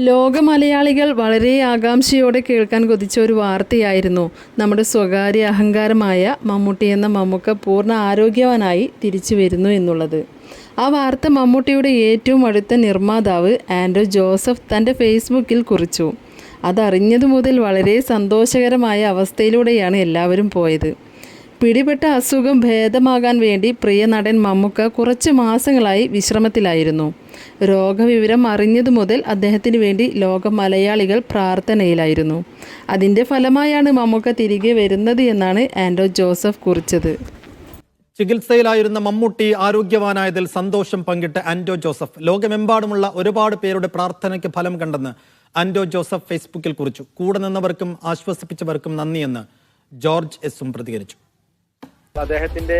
ലോക മലയാളികൾ വളരെ ആകാംക്ഷയോടെ കേൾക്കാൻ കൊതിച്ച ഒരു വാർത്തയായിരുന്നു. നമ്മുടെ സ്വകാര്യ അഹങ്കാരമായ മമ്മൂട്ടി എന്ന മമ്മൂക്ക പൂർണ ആരോഗ്യവാനായി തിരിച്ചു വരുന്നു എന്നുള്ളത്. ആ വാർത്ത മമ്മൂട്ടിയുടെ ഏറ്റവും അടുത്ത നിർമ്മാതാവ് ആൻഡ്രോ ജോസഫ് തന്റെ ഫേസ്ബുക്കിൽ കുറിച്ചു. അതറിഞ്ഞതു മുതൽ വളരെ സന്തോഷകരമായ അവസ്ഥയിലൂടെയാണ് എല്ലാവരും പോയത്. പിടിപെട്ട അസുഖം ഭേദമാകാൻ വേണ്ടി പ്രിയ നടൻ മമ്മൂക്ക കുറച്ച് മാസങ്ങളായി വിശ്രമത്തിലായിരുന്നു. രോഗവിവരം അറിഞ്ഞതു മുതൽ അദ്ദേഹത്തിന് വേണ്ടി ലോക മലയാളികൾ പ്രാർത്ഥനയിലായിരുന്നു. അതിന്റെ ഫലമായാണ് മമ്മൂക്ക തിരികെ വരുന്നത് എന്നാണ് ആൻഡോ ജോസഫ് കുറിച്ചത്. ചികിത്സയിലായിരുന്ന മമ്മൂട്ടി ആരോഗ്യവാനായതിൽ സന്തോഷം പങ്കിട്ട് ആൻഡോ ജോസഫ് ലോകമെമ്പാടുമുള്ള ഒരുപാട് പേരുടെ പ്രാർത്ഥനയ്ക്ക് ഫലം കണ്ടെന്ന് ആൻഡോ ജോസഫ് ഫേസ്ബുക്കിൽ കുറിച്ചു. കൂടെ നിന്നവർക്കും ആശ്വസിപ്പിച്ചവർക്കും നന്ദിയെന്ന് ജോർജ് എസും പ്രതികരിച്ചു. അദ്ദേഹത്തിന്റെ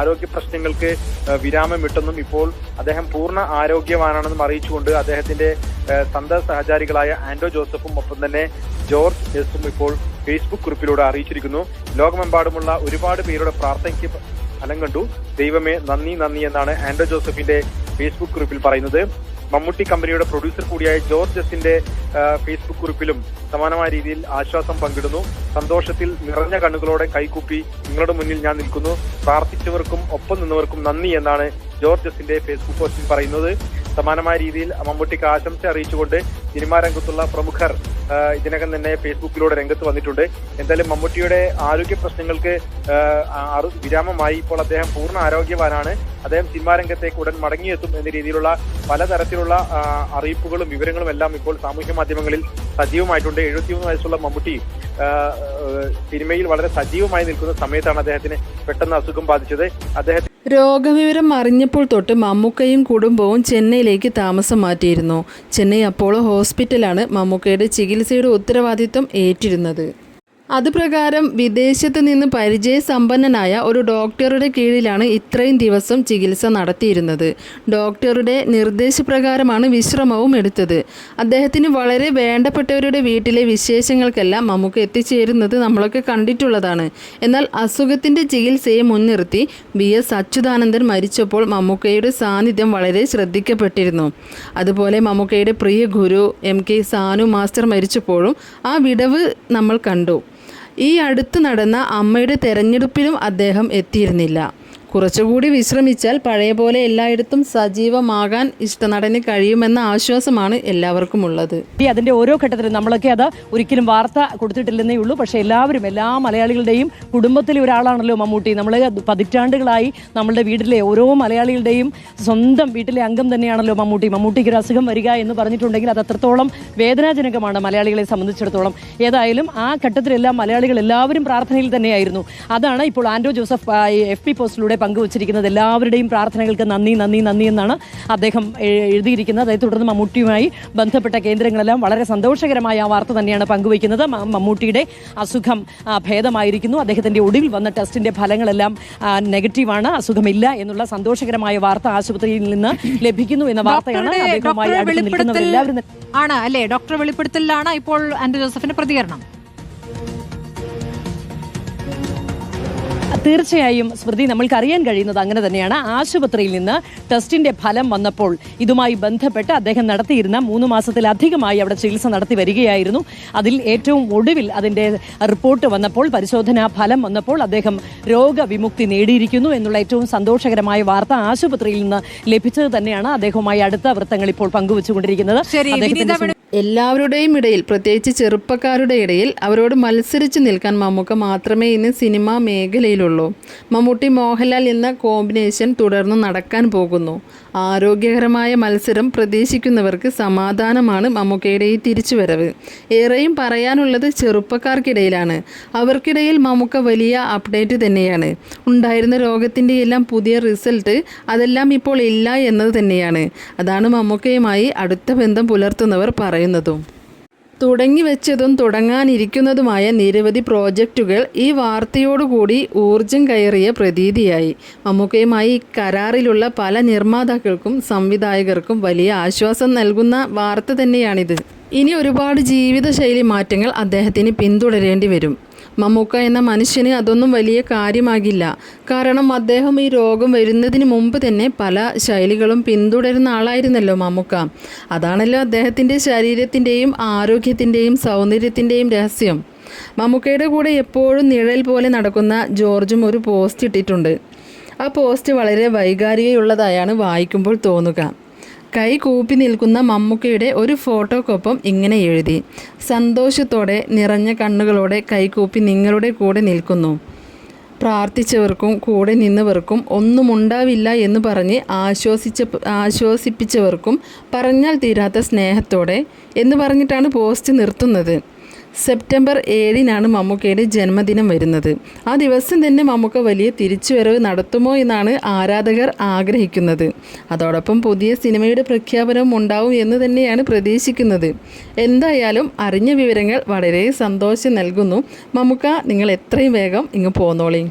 ആരോഗ്യ പ്രശ്നങ്ങൾക്ക് വിരാമം വിട്ടെന്നും ഇപ്പോൾ അദ്ദേഹം പൂർണ ആരോഗ്യവാനാണെന്നും അറിയിച്ചുകൊണ്ട് അദ്ദേഹത്തിന്റെ സന്ത സഹചാരികളായ ആന്റോ ജോസഫും ഒപ്പം തന്നെ ജോർജ് എസും ഇപ്പോൾ ഫേസ്ബുക്ക് കുറിപ്പിലൂടെ അറിയിച്ചിരിക്കുന്നു. ലോകമെമ്പാടുമുള്ള ഒരുപാട് പേരുടെ പ്രാർത്ഥനയ്ക്ക് ഫലം കണ്ടു. ദൈവമേ നന്ദി നന്ദി എന്നാണ് ആന്റോ ജോസഫിന്റെ ഫേസ്ബുക്ക് കുറിപ്പിൽ പറയുന്നത്. മമ്മൂട്ടി കമ്പനിയുടെ പ്രൊഡ്യൂസർ കൂടിയായ ജോർജ് എസിന്റെ ഫേസ്ബുക്ക് കുറിപ്പിലും സമാനമായ രീതിയിൽ ആശ്വാസം പങ്കിടുന്നു. സന്തോഷത്തിൽ നിറഞ്ഞ കണ്ണുകളോടെ കൈകൂപ്പി നിങ്ങളുടെ മുന്നിൽ ഞാൻ നിൽക്കുന്നു. പ്രാർത്ഥിച്ചവർക്കും ഒപ്പം നിന്നവർക്കും നന്ദി എന്നാണ് ജോർജ് എസിന്റെ ഫേസ്ബുക്ക് പോസ്റ്റിൽ പറയുന്നത്. സമാനമായ രീതിയിൽ മമ്മൂട്ടിക്ക് ആശംസ അറിയിച്ചുകൊണ്ട് സിനിമാ രംഗത്തുള്ള പ്രമുഖർ ഇതിനകം തന്നെ ഫേസ്ബുക്കിലൂടെ രംഗത്ത് വന്നിട്ടുണ്ട്. എന്തായാലും മമ്മൂട്ടിയുടെ ആരോഗ്യ പ്രശ്നങ്ങൾക്ക് വിരാമമായി ഇപ്പോൾ അദ്ദേഹം പൂർണ ആരോഗ്യവാനാണ്. അദ്ദേഹം സിനിമാ രംഗത്തേക്ക് ഉടൻ മടങ്ങിയെത്തും എന്ന രീതിയിലുള്ള പലതരത്തിലുള്ള അറിയിപ്പുകളും വിവരങ്ങളും എല്ലാം ഇപ്പോൾ സാമൂഹ്യ മാധ്യമങ്ങളിൽ സജീവമായിട്ടുണ്ട്. എഴുപത്തിമൂന്ന് വയസ്സുള്ള മമ്മൂട്ടി സിനിമയിൽ വളരെ സജീവമായി നിൽക്കുന്ന സമയത്താണ് അദ്ദേഹത്തിന് പെട്ടെന്ന് അസുഖം ബാധിച്ചത്. അദ്ദേഹം രോഗവിവരം അറിഞ്ഞപ്പോൾ തൊട്ട് മമ്മൂക്കയും കുടുംബവും ചെന്നൈയിലേക്ക് താമസം മാറ്റിയിരുന്നു. ചെന്നൈ അപ്പോളോ ഹോസ്പിറ്റലാണ് മമ്മൂക്കയുടെ ചികിത്സയുടെ ഉത്തരവാദിത്വം ഏറ്റിരുന്നത്. അതുപ്രകാരം വിദേശത്ത് നിന്ന് പരിചയസമ്പന്നനായ ഒരു ഡോക്ടറുടെ കീഴിലാണ് ഇത്രയും ദിവസം ചികിത്സ നടത്തിയിരുന്നത്. ഡോക്ടറുടെ നിർദ്ദേശപ്രകാരമാണ് വിശ്രമവും എടുത്തത്. അദ്ദേഹത്തിന് വളരെ വേണ്ടപ്പെട്ടവരുടെ വീട്ടിലെ വിശേഷങ്ങൾക്കെല്ലാം നമുക്ക് എത്തിച്ചേരുന്നത് നമ്മളൊക്കെ കണ്ടിട്ടുള്ളതാണ്. എന്നാൽ അസുഖത്തിന്റെ ചികിത്സയെ മുൻനിർത്തി വി. എസ്. അച്യുതാനന്ദൻ മരിച്ചപ്പോൾ മമ്മൂക്കയുടെ സാന്നിധ്യം വളരെ ശ്രദ്ധിക്കപ്പെട്ടിരുന്നു. അതുപോലെ മമ്മൂക്കയുടെ പ്രിയ ഗുരു എം. കെ. സാനു മാസ്റ്റർ മരിച്ചപ്പോഴും ആ വിടവ് നമ്മൾ കണ്ടു. ഈ അടുത്ത് നടന്ന അമ്മയുടെ തെരഞ്ഞെടുപ്പിലും അദ്ദേഹം എത്തിയിരുന്നില്ല. കുറച്ചുകൂടി വിശ്രമിച്ചാൽ പഴയ പോലെ എല്ലായിടത്തും സജീവമാകാൻ ഇഷ്ടനടന് കഴിയുമെന്ന ആശ്വാസമാണ് എല്ലാവർക്കും ഉള്ളത് അതിന്റെ ഓരോ ഘട്ടത്തിലും നമ്മളൊക്കെ അത് ഒരിക്കലും വാർത്ത കൊടുത്തിട്ടില്ലെന്നേ ഉള്ളൂ. പക്ഷേ എല്ലാവരും എല്ലാ മലയാളികളുടെയും കുടുംബത്തിലെ ഒരാളാണല്ലോ മമ്മൂട്ടി. നമ്മൾ പതിറ്റാണ്ടുകളായി നമ്മളുടെ വീട്ടിലെ ഓരോ മലയാളികളുടെയും സ്വന്തം വീട്ടിലെ അംഗം തന്നെയാണല്ലോ മമ്മൂട്ടി. മമ്മൂട്ടിക്ക് ഒരു അസുഖം വരിക എന്ന് പറഞ്ഞിട്ടുണ്ടെങ്കിൽ അത് അത്രത്തോളം വേദനാജനകമാണ് മലയാളികളെ സംബന്ധിച്ചിടത്തോളം. ഏതായാലും ആ ഘട്ടത്തിലെല്ലാം മലയാളികൾ എല്ലാവരും പ്രാർത്ഥനയിൽ തന്നെയായിരുന്നു. അതാണ് ഇപ്പോൾ ആൻഡ്രോ ജോസഫ് എഫ് പി പോസ്റ്റിലൂടെ പങ്കുവച്ചിരിക്കുന്നത്. എല്ലാവരുടെയും പ്രാർത്ഥനകൾക്ക് നന്ദി നന്ദി നന്ദി എന്നാണ് അദ്ദേഹം എഴുതിയിരിക്കുന്നത്. അതേ തുടർന്ന് മമ്മൂട്ടിയുമായി ബന്ധപ്പെട്ട കേന്ദ്രങ്ങളെല്ലാം വളരെ സന്തോഷകരമായ ആ വാർത്ത തന്നെയാണ് പങ്കുവയ്ക്കുന്നത്. മമ്മൂട്ടിയുടെ അസുഖം ഭേദമായിരിക്കുന്നു. അദ്ദേഹത്തിന്റെ ഒടുവിൽ വന്ന ടെസ്റ്റിന്റെ ഫലങ്ങളെല്ലാം നെഗറ്റീവാണ്. അസുഖമില്ല എന്നുള്ള സന്തോഷകരമായ വാർത്ത ആശുപത്രിയിൽ നിന്ന് ലഭിക്കുന്നു എന്ന വാർത്തയാണ് ആണ് അല്ലേ? ഡോക്ടർ വെളിപ്പെടുത്തലിലാണ് ഇപ്പോൾ ആന്റി ജോസഫിന്റെ പ്രതികരണം. തീർച്ചയായും സ്മൃതി നമ്മൾക്ക് അറിയാൻ കഴിയുന്നത് അങ്ങനെ തന്നെയാണ്. ആശുപത്രിയിൽ നിന്ന് ടെസ്റ്റിന്റെ ഫലം വന്നപ്പോൾ ഇതുമായി ബന്ധപ്പെട്ട് അദ്ദേഹം നടത്തിയിരുന്ന മൂന്ന് മാസത്തിലധികമായി അവിടെ ചികിത്സ നടത്തി വരികയായിരുന്നു. അതിൽ ഏറ്റവും ഒടുവിൽ അതിന്റെ റിപ്പോർട്ട് വന്നപ്പോൾ പരിശോധനാ ഫലം വന്നപ്പോൾ അദ്ദേഹം രോഗവിമുക്തി നേടിയിരിക്കുന്നു എന്നുള്ള ഏറ്റവും സന്തോഷകരമായ വാർത്ത ആശുപത്രിയിൽ നിന്ന് ലഭിച്ചത് തന്നെയാണ്. അദ്ദേഹവുമായി അടുത്ത വൃത്തങ്ങൾ ഇപ്പോൾ പങ്കുവച്ചുകൊണ്ടിരിക്കുന്നത്. അദ്ദേഹത്തിന്റെ എല്ലാവരുടെയും ഇടയിൽ പ്രത്യേകിച്ച് ചെറുപ്പക്കാരുടെ ഇടയിൽ അവരോട് മത്സരിച്ച് നിൽക്കാൻ മമ്മൂക്ക മാത്രമേ ഇന്ന് സിനിമാ മേഖലയിലുള്ളൂ. മമ്മൂട്ടി മോഹൻലാൽ എന്ന കോമ്പിനേഷൻ തുടർന്ന് നടക്കാൻ പോകുന്നു. ആരോഗ്യകരമായ മത്സരം പ്രതീക്ഷിക്കുന്നവർക്ക് സമാധാനമാണ് മമ്മൂക്കയുടെ ഈ തിരിച്ചുവരവ്. ഏറെയും പറയാനുള്ളത് ചെറുപ്പക്കാർക്കിടയിലാണ്. അവർക്കിടയിൽ മമ്മൂക്ക വലിയ അപ്ഡേറ്റ് തന്നെയാണ്. ഉണ്ടായിരുന്ന രോഗത്തിന്റെ എല്ലാം പുതിയ റിസൾട്ട് അതെല്ലാം ഇപ്പോൾ ഇല്ല എന്നത് തന്നെയാണ്. അതാണ് മമ്മൂക്കയുമായി അടുത്ത ബന്ധം പുലർത്തുന്നവർ പറയുന്നതും. തുടങ്ങി വെച്ചതും തുടങ്ങാനിരിക്കുന്നതുമായ നിരവധി പ്രോജക്റ്റുകൾ ഈ വാർത്തയോടുകൂടി ഊർജം കയറിയ പ്രതീതിയായി. മമ്മൂക്കയുമായി കരാറിലുള്ള പല നിർമ്മാതാക്കൾക്കും സംവിധായകർക്കും വലിയ ആശ്വാസം നൽകുന്ന വാർത്ത തന്നെയാണിത്. ഇനി ഒരുപാട് ജീവിതശൈലി മാറ്റങ്ങൾ അദ്ദേഹത്തിന് പിന്തുടരേണ്ടി വരും. മമ്മൂക്ക എന്ന മനുഷ്യന് അതൊന്നും വലിയ കാര്യമാകില്ല. കാരണം അദ്ദേഹം ഈ രോഗം വരുന്നതിന് മുമ്പ് തന്നെ പല ശൈലികളും പിന്തുടരുന്ന ആളായിരുന്നല്ലോ മമ്മൂക്ക. അതാണല്ലോ അദ്ദേഹത്തിന്റെ ശരീരത്തിന്റെയും ആരോഗ്യത്തിന്റെയും സൗന്ദര്യത്തിന്റെയും രഹസ്യം. മമ്മൂക്കയുടെ കൂടെ എപ്പോഴും നിഴൽ പോലെ നടക്കുന്ന ജോർജും ഒരു പോസ്റ്റ് ഇട്ടിട്ടുണ്ട്. ആ പോസ്റ്റ് വളരെ വൈകാരികയുള്ളതായാണ് വായിക്കുമ്പോൾ തോന്നുക. കൈ കൂപ്പി നിൽക്കുന്ന മമ്മൂക്കയുടെ ഒരു ഫോട്ടോക്കൊപ്പം ഇങ്ങനെ എഴുതി. സന്തോഷത്തോടെ നിറഞ്ഞ കണ്ണുകളോടെ കൈകൂപ്പി നിങ്ങളുടെ കൂടെ നിൽക്കുന്നു. പ്രാർത്ഥിച്ചവർക്കും കൂടെ നിന്നവർക്കും ഒന്നുമുണ്ടാവില്ല എന്ന് പറഞ്ഞ് ആശ്വസിച്ച ആശ്വസിപ്പിച്ചവർക്കും പറഞ്ഞാൽ തീരാത്ത സ്നേഹത്തോടെ എന്ന് പറഞ്ഞിട്ടാണ് പോസ്റ്റ് നിർത്തുന്നത്. സെപ്റ്റംബർ ഏഴിനാണ് മമ്മൂക്കയുടെ ജന്മദിനം വരുന്നത്. ആ ദിവസം തന്നെ മമ്മൂക്ക വലിയ തിരിച്ചുവരവ് നടത്തുമോ എന്നാണ് ആരാധകർ ആഗ്രഹിക്കുന്നത്. അതോടൊപ്പം പുതിയ സിനിമയുടെ പ്രഖ്യാപനവും ഉണ്ടാവും എന്ന് തന്നെയാണ് പ്രതീക്ഷിക്കുന്നത്. എന്തായാലും അറിഞ്ഞ വിവരങ്ങൾ വളരെ സന്തോഷം നൽകുന്നു. മമ്മൂക്ക നിങ്ങൾ എത്രയും വേഗം ഇങ്ങ് പോന്നോളി.